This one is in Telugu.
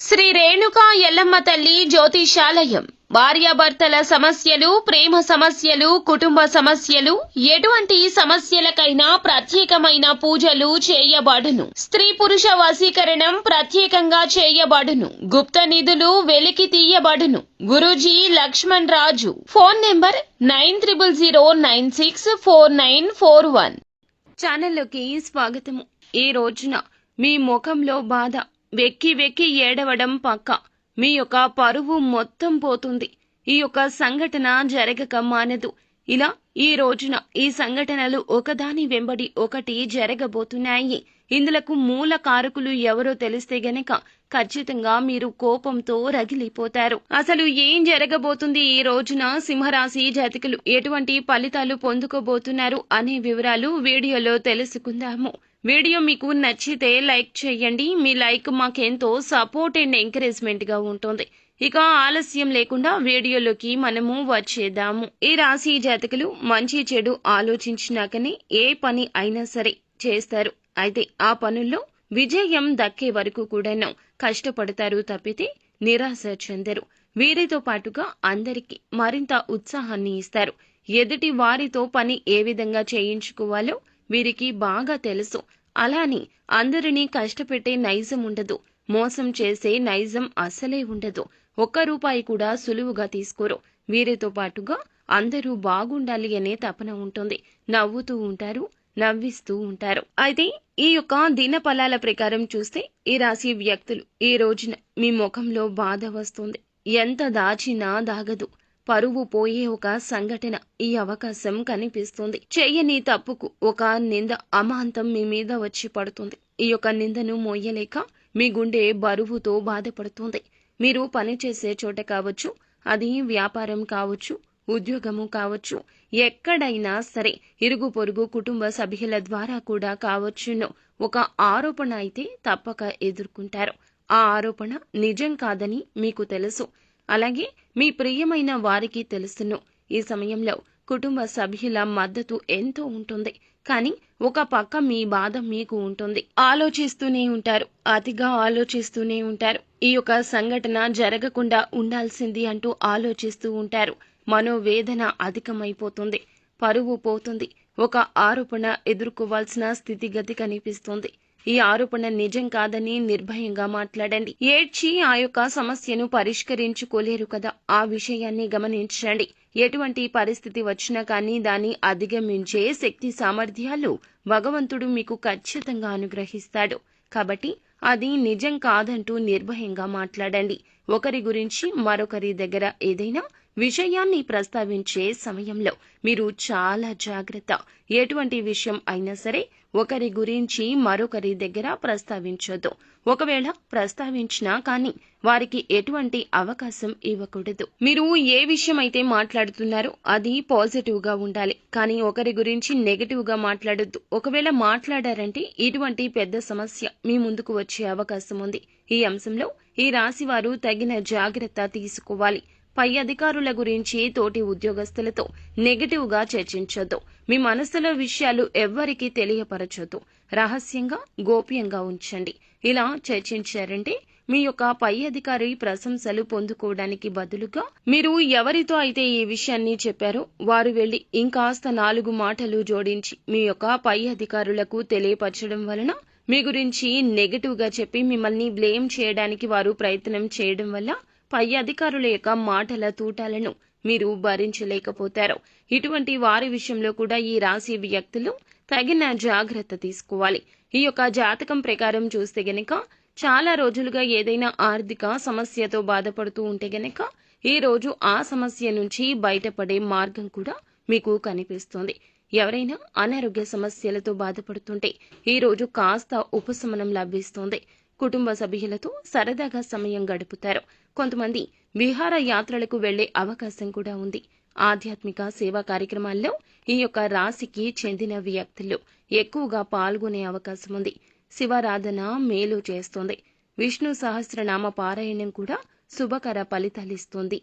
శ్రీ రేణుకా ఎల్లమ్మ తల్లి జ్యోతిషాలయం. భార్యాభర్తల సమస్యలు ప్రేమ సమస్యలు కుటుంబ సమస్యలు ఎటువంటి సమస్యలకైనా ప్రత్యేకమైన పూజలు చేయబడును. స్త్రీ పురుష వశీకరణం ప్రత్యేకంగా చేయబడును. గుప్త నిధులు వెలికి తీయబడును. Guruji Lakshman Raju. Phone number nine triple zero nine six four nine four one. ఛానల్లోకి స్వాగతము. ఈ రోజున మీ ముఖంలో బాధ వెక్కి వెక్కి ఏడవడం పక్క. మీ యొక్క పరువు మొత్తం పోతుంది. ఈ యొక్క సంఘటన జరగక మానదు. ఇలా ఈ రోజున ఈ సంఘటనలు ఒకదాని వెంబడి ఒకటి జరగబోతున్నాయి. ఇందులకు మూల కారకులు ఎవరో తెలిస్తే గనక ఖచ్చితంగా మీరు కోపంతో రగిలిపోతారు. అసలు ఏం జరగబోతుంది ఈ రోజున? సింహరాశి జాతికులు ఎటువంటి ఫలితాలు పొందుకోబోతున్నారు అనే వివరాలు వీడియోలో తెలుసుకుందాము. వీడియో మీకు నచ్చితే లైక్ చేయండి. మీ లైక్ మాకెంతో సపోర్ట్ అండ్ ఎంకరేజ్మెంట్గా ఉంటుంది. ఇక ఆలస్యం లేకుండా వీడియోలోకి మనము వచ్చేద్దాము. ఈ రాశి జాతకులు మంచి చెడు ఆలోచించినాకనే ఏ పని అయినా సరే చేస్తారు. అయితే ఆ పనుల్లో విజయం దక్కే వరకు కూడాను కష్టపడతారు తప్పితే నిరాశ చెందరు. వీరితో పాటుగా అందరికీ మరింత ఉత్సాహాన్ని ఇస్తారు. ఎదుటి వారితో పని ఏ విధంగా చేయించుకోవాలో వీరికి బాగా తెలుసు. అలాని అందరినీ కష్టపెట్టే నైజం ఉండదు. మోసం చేసే నైజం అసలే ఉండదు. ఒక్క రూపాయి కూడా సులువుగా తీసుకోరు. వీరితో పాటుగా అందరూ బాగుండాలి అనే తపన ఉంటుంది. నవ్వుతూ ఉంటారు నవ్విస్తూ ఉంటారు. అయితే ఈ యొక్క దిన ఫలాల ప్రకారం చూస్తే ఈ రాశి వ్యక్తులు ఈ రోజున మీ ముఖంలో బాధ వస్తుంది. ఎంత దాచినా దాగదు. పరువు పోయే ఒక సంఘటన ఈ అవకాశం కనిపిస్తుంది. చెయ్యని తప్పుకు ఒక నింద అమాంతం మీ మీద వచ్చి పడుతుంది. ఈ యొక్క నిందను మోయలేక మీ గుండె బరువుతో బాధపడుతుంది. మీరు పనిచేసే చోట కావచ్చు అది వ్యాపారం కావచ్చు ఉద్యోగము కావచ్చు ఎక్కడైనా సరే ఇరుగు పొరుగు కుటుంబ సభ్యుల ద్వారా కూడా కావచ్చును. ఒక ఆరోపణ అయితే తప్పక ఎదుర్కొంటారు. ఆ ఆరోపణ నిజం కాదని మీకు తెలుసు. అలాగే మీ ప్రియమైన వారికి తెలుసును. ఈ సమయంలో కుటుంబ సభ్యుల మద్దతు ఎంతో ఉంటుంది. కానీ ఒక పక్క మీ బాధ మీకు ఉంటుంది. ఆలోచిస్తూనే ఉంటారు. అతిగా ఆలోచిస్తూనే ఉంటారు. ఈ యొక్క సంఘటన జరగకుండా ఉండాల్సింది అంటూ ఆలోచిస్తూ ఉంటారు. మనోవేదన అధికమైపోతుంది. పరువు పోతుంది. ఒక ఆరోపణ ఎదుర్కోవాల్సిన స్థితిగతి కనిపిస్తుంది. ఈ ఆరోపణ నిజం కాదని నిర్భయంగా మాట్లాడండి. ఏడ్చి ఆ యొక్క సమస్యను పరిష్కరించుకోలేరు కదా. ఆ విషయాన్ని గమనించండి. ఎటువంటి పరిస్థితి వచ్చినా కానీ దాన్ని అధిగమించే శక్తి సామర్థ్యాలు భగవంతుడు మీకు ఖచ్చితంగా అనుగ్రహిస్తాడు. కాబట్టి అది నిజం కాదంటూ నిర్భయంగా మాట్లాడండి. ఒకరి గురించి మరొకరి దగ్గర ఏదైనా విషయాన్ని ప్రస్తావించే సమయంలో మీరు చాలా జాగ్రత్త. ఎటువంటి విషయం అయినా సరే ఒకరి గురించి మరొకరి దగ్గర ప్రస్తావించొద్దు. ఒకవేళ ప్రస్తావించినా కానీ వారికి ఎటువంటి అవకాశం ఇవ్వకూడదు. మీరు ఏ విషయం అయితే మాట్లాడుతున్నారో అది పాజిటివ్గా ఉండాలి. కానీ ఒకరి గురించి నెగటివ్గా మాట్లాడొద్దు. ఒకవేళ మాట్లాడారంటే ఇటువంటి పెద్ద సమస్య మీ ముందుకు వచ్చే అవకాశం ఉంది. ఈ అంశంలో ఈ రాశి వారు తగిన జాగ్రత్త తీసుకోవాలి. పై అధికారుల గురించి తోటి ఉద్యోగస్తులతో నెగటివ్గా చర్చించొద్దు. మీ మనసులో విషయాలు ఎవ్వరికీ తెలియపరచొద్దు. రహస్యంగా గోప్యంగా ఉంచండి. ఇలా చర్చించారంటే మీ యొక్క పై అధికారి ప్రశంసలు పొందుకోవడానికి బదులుగా మీరు ఎవరితో అయితే ఈ విషయాన్ని చెప్పారో వారు వెళ్ళి ఇంకాస్త నాలుగు మాటలు జోడించి మీ యొక్క పై అధికారులకు తెలియపరచడం వలన మీ గురించి నెగటివ్గా చెప్పి మిమ్మల్ని బ్లేమ్ చేయడానికి వారు ప్రయత్నం చేయడం వల్ల పై అధికారుల యొక్క మాటల తూటాలను మీరు భరించలేకపోతారు. ఇటువంటి వారి విషయంలో కూడా ఈ రాశి వ్యక్తులు తగిన జాగ్రత్త తీసుకోవాలి. ఈ యొక్క జాతకం ప్రకారం చూస్తే గనక చాలా రోజులుగా ఏదైనా ఆర్థిక సమస్యతో బాధపడుతూ ఉంటే గనక ఈ రోజు ఆ సమస్య నుంచి బయటపడే మార్గం కూడా మీకు కనిపిస్తుంది. ఎవరైనా అనారోగ్య సమస్యలతో బాధపడుతుంటే ఈ రోజు కాస్త ఉపశమనం లభిస్తుంది. కుటుంబ సభ్యులతో సరదాగా సమయం గడుపుతారు. కొంతమంది విహార యాత్రలకు వెళ్ళే అవకాశం కూడా ఉంది. ఆధ్యాత్మిక సేవా కార్యక్రమాల్లో ఈ యొక్క రాశికి చెందిన వ్యక్తులు ఎక్కువగా పాల్గొనే అవకాశం ఉంది. శివారాధన మేలు చేస్తుంది. విష్ణు సహస్రనామ పారాయణం కూడా శుభకర ఫలితాలిస్తుంది